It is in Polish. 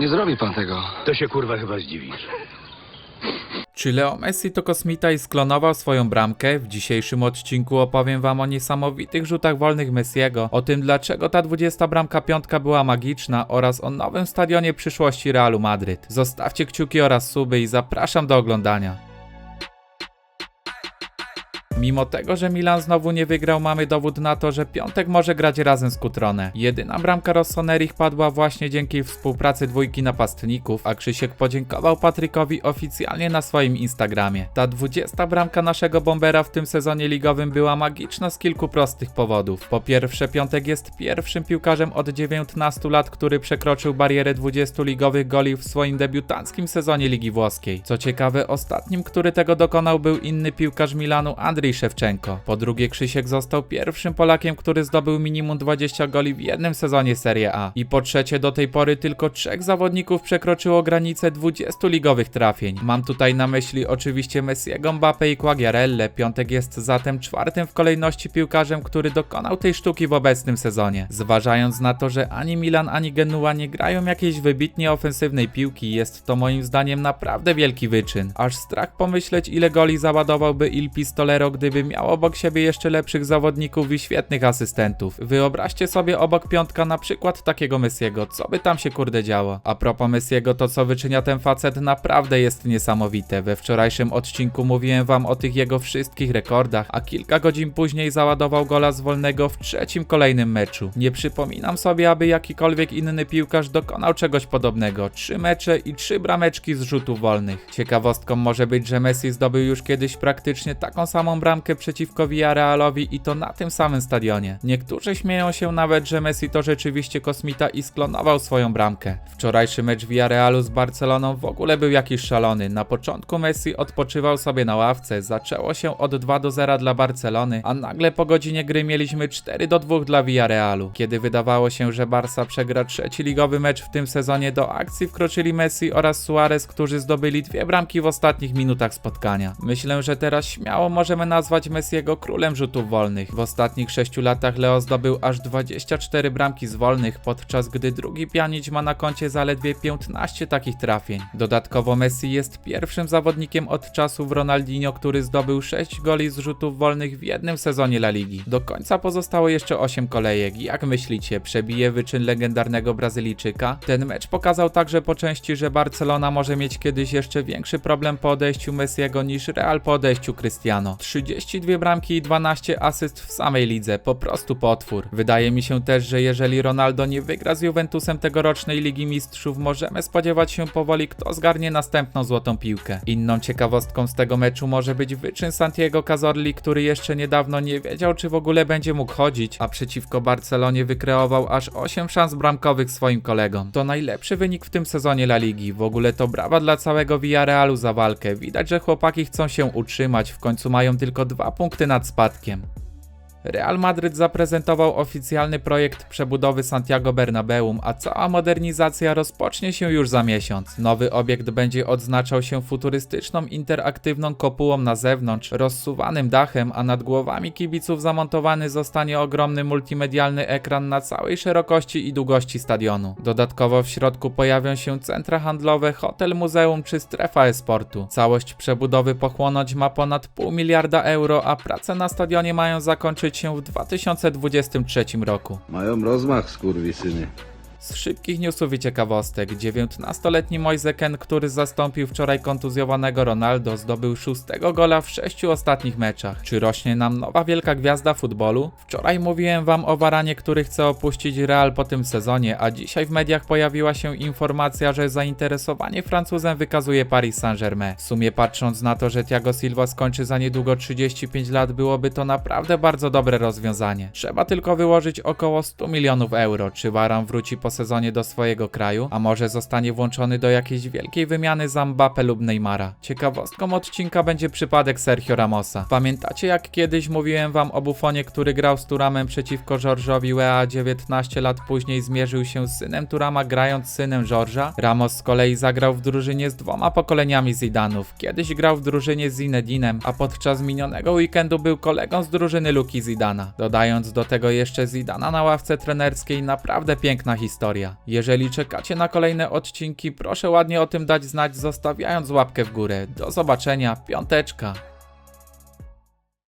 Nie zrobi pan tego. To się kurwa chyba zdziwisz. Czy Leo Messi to kosmita i sklonował swoją bramkę? W dzisiejszym odcinku opowiem wam o niesamowitych rzutach wolnych Messiego, o tym dlaczego ta 20 bramka piątka była magiczna oraz o nowym stadionie przyszłości Realu Madryt. Zostawcie kciuki oraz suby i zapraszam do oglądania. Mimo tego, że Milan znowu nie wygrał, mamy dowód na to, że Piątek może grać razem z Kutrone. Jedyna bramka Rossonerich padła właśnie dzięki współpracy dwójki napastników, a Krzysiek podziękował Patrykowi oficjalnie na swoim Instagramie. Ta 20 bramka naszego bombera w tym sezonie ligowym była magiczna z kilku prostych powodów. Po pierwsze, Piątek jest pierwszym piłkarzem od 19 lat, który przekroczył barierę 20 ligowych goli w swoim debiutanckim sezonie Ligi Włoskiej. Co ciekawe, ostatnim, który tego dokonał był inny piłkarz Milanu Andrzej Szewczenko. Po drugie, Krzysiek został pierwszym Polakiem, który zdobył minimum 20 goli w jednym sezonie Serie A. I po trzecie, do tej pory tylko trzech zawodników przekroczyło granicę 20 ligowych trafień. Mam tutaj na myśli oczywiście Messiego, Mbappe i Quagliarelle. Piątek jest zatem czwartym w kolejności piłkarzem, który dokonał tej sztuki w obecnym sezonie. Zważając na to, że ani Milan, ani Genua nie grają jakiejś wybitnie ofensywnej piłki, jest to moim zdaniem naprawdę wielki wyczyn. Aż strach pomyśleć, ile goli załadowałby Il Pistolero, gdyby miał obok siebie jeszcze lepszych zawodników i świetnych asystentów. Wyobraźcie sobie obok piątka na przykład takiego Messiego, co by tam się kurde działo. A propos Messiego, to co wyczynia ten facet naprawdę jest niesamowite. We wczorajszym odcinku mówiłem wam o tych jego wszystkich rekordach, a kilka godzin później załadował gola z wolnego w trzecim kolejnym meczu. Nie przypominam sobie, aby jakikolwiek inny piłkarz dokonał czegoś podobnego. Trzy mecze i trzy brameczki z rzutów wolnych. Ciekawostką może być, że Messi zdobył już kiedyś praktycznie taką samą bramkę przeciwko Villarrealowi i to na tym samym stadionie. Niektórzy śmieją się nawet, że Messi to rzeczywiście kosmita i sklonował swoją bramkę. Wczorajszy mecz Villarrealu z Barceloną w ogóle był jakiś szalony. Na początku Messi odpoczywał sobie na ławce, zaczęło się od 2 do 0 dla Barcelony, a nagle po godzinie gry mieliśmy 4 do 2 dla Villarrealu. Kiedy wydawało się, że Barca przegra trzeci ligowy mecz w tym sezonie, do akcji wkroczyli Messi oraz Suarez, którzy zdobyli dwie bramki w ostatnich minutach spotkania. Myślę, że teraz śmiało możemy nazwać Messiego królem rzutów wolnych. W ostatnich 6 latach Leo zdobył aż 24 bramki z wolnych, podczas gdy drugi pianić ma na koncie zaledwie 15 takich trafień. Dodatkowo Messi jest pierwszym zawodnikiem od czasów Ronaldinho, który zdobył 6 goli z rzutów wolnych w jednym sezonie La Ligi. Do końca pozostało jeszcze 8 kolejek. Jak myślicie, przebije wyczyn legendarnego Brazylijczyka? Ten mecz pokazał także po części, że Barcelona może mieć kiedyś jeszcze większy problem po odejściu Messiego niż Real po odejściu Cristiano. 32 bramki i 12 asyst w samej lidze, po prostu potwór. Wydaje mi się też, że jeżeli Ronaldo nie wygra z Juventusem tegorocznej Ligi Mistrzów, możemy spodziewać się powoli, kto zgarnie następną złotą piłkę. Inną ciekawostką z tego meczu może być wyczyn Santiago Cazorli, który jeszcze niedawno nie wiedział, czy w ogóle będzie mógł chodzić, a przeciwko Barcelonie wykreował aż 8 szans bramkowych swoim kolegom. To najlepszy wynik w tym sezonie La Ligi. W ogóle to brawa dla całego Villarrealu za walkę. Widać, że chłopaki chcą się utrzymać, w końcu mają tylko dwa punkty nad spadkiem. Real Madryt zaprezentował oficjalny projekt przebudowy Santiago Bernabeu, a cała modernizacja rozpocznie się już za miesiąc. Nowy obiekt będzie odznaczał się futurystyczną, interaktywną kopułą na zewnątrz, rozsuwanym dachem, a nad głowami kibiców zamontowany zostanie ogromny multimedialny ekran na całej szerokości i długości stadionu. Dodatkowo w środku pojawią się centra handlowe, hotel, muzeum czy strefa e-sportu. Całość przebudowy pochłonąć ma ponad pół miliarda euro, a prace na stadionie mają zakończyć się w 2023 roku. Mają rozmach, skurwysyny. Z szybkich newsów i ciekawostek, 19-letni Moiseken, który zastąpił wczoraj kontuzjowanego Ronaldo, zdobył szóstego gola w sześciu ostatnich meczach. Czy rośnie nam nowa wielka gwiazda futbolu? Wczoraj mówiłem wam o Varanie, który chce opuścić Real po tym sezonie, a dzisiaj w mediach pojawiła się informacja, że zainteresowanie Francuzem wykazuje Paris Saint-Germain. W sumie patrząc na to, że Thiago Silva skończy za niedługo 35 lat, byłoby to naprawdę bardzo dobre rozwiązanie. Trzeba tylko wyłożyć około 100 milionów euro. Czy Varan wróci po sezonie do swojego kraju, a może zostanie włączony do jakiejś wielkiej wymiany za Mbappe lub Neymara. Ciekawostką odcinka będzie przypadek Sergio Ramosa. Pamiętacie jak kiedyś mówiłem wam o Buffonie, który grał z Turamem przeciwko George'owi Weah, 19 lat później zmierzył się z synem Turama grając synem George'a? Ramos z kolei zagrał w drużynie z dwoma pokoleniami Zidanów. Kiedyś grał w drużynie z Zinedinem, a podczas minionego weekendu był kolegą z drużyny Luki Zidana. Dodając do tego jeszcze Zidana na ławce trenerskiej, naprawdę piękna historia. Historia. Jeżeli czekacie na kolejne odcinki, proszę ładnie o tym dać znać, zostawiając łapkę w górę. Do zobaczenia, piąteczka.